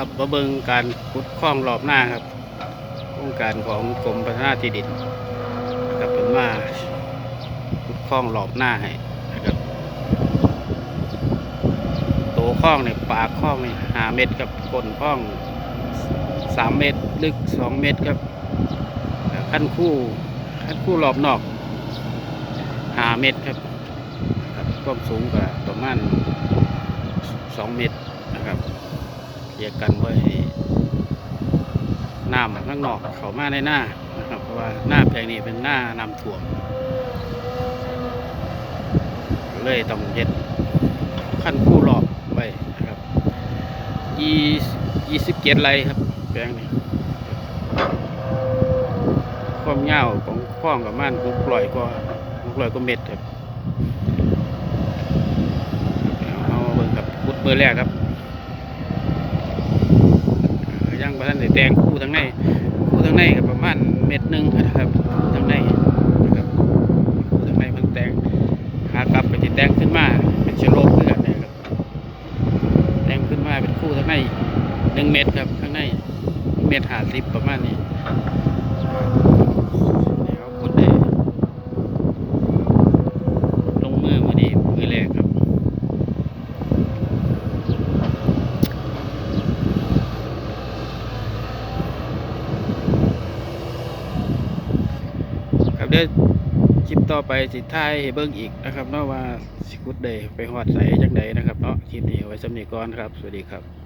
ครับมาเบิงการขุดคลองรอบหน้าครับโครงการของกรมพัฒนาที่ดินนะครับเป็นมาขุดคลองรอบหน้าให้นะครับโตวคลองเนี่ยปากคลองเนี่ยหาเม็ดกับก้นคลองสามเมตรลึกสองเมตรครับขั้นคู่ขั้นคู่รอบนอกหาเมตรครับครับความสูงก็ประมาณสองเมตรนะครับ เคลียร์กันไว้น้ำข้างนอกเขามาในหน้านะครับเพราะว่าหน้าแปลงนี้เป็นหน้าน้ำท่วมเลยต้องเย็ดขั้นคู่รอบไว้นะครับยี่ยี่สิบเกียรไรครับแปลงนี้ความยาวของคล้องกับมันหกร้อยกว่าหกร้อยกว่าเมตรครับเอาเบิ่งกับพุดเบอร์แรกครับอ่า ยังประทันได้แต่งคู่ทั้งในคู่ทั้งในกับประมาณเม็ดหนึ่งนะครับคู่ทั้งในนะครับคู่ทั้งในมันแต่งหากลับไปติแต่งขึ้นมาเป็นเชลโลกเพื่อนนะครับแต่งขึ้นมาเป็นคู่ทั้งในหนึ่งเม็ดครับข้างในเม็ดหาสิบประมาณนี้ เดี๋ยวกดได้ลงมือมาดีมือแรกครับ ครับเดี๋ยวคลิปต่อไปสิท้ายเบิ้งอีกนะครับเนาะว่าสิกุดเดย์ไปหอดใสจังใดนะครับเนาะคลิปนี้ไว้สำนีก่อนครับ สวัสดีครับ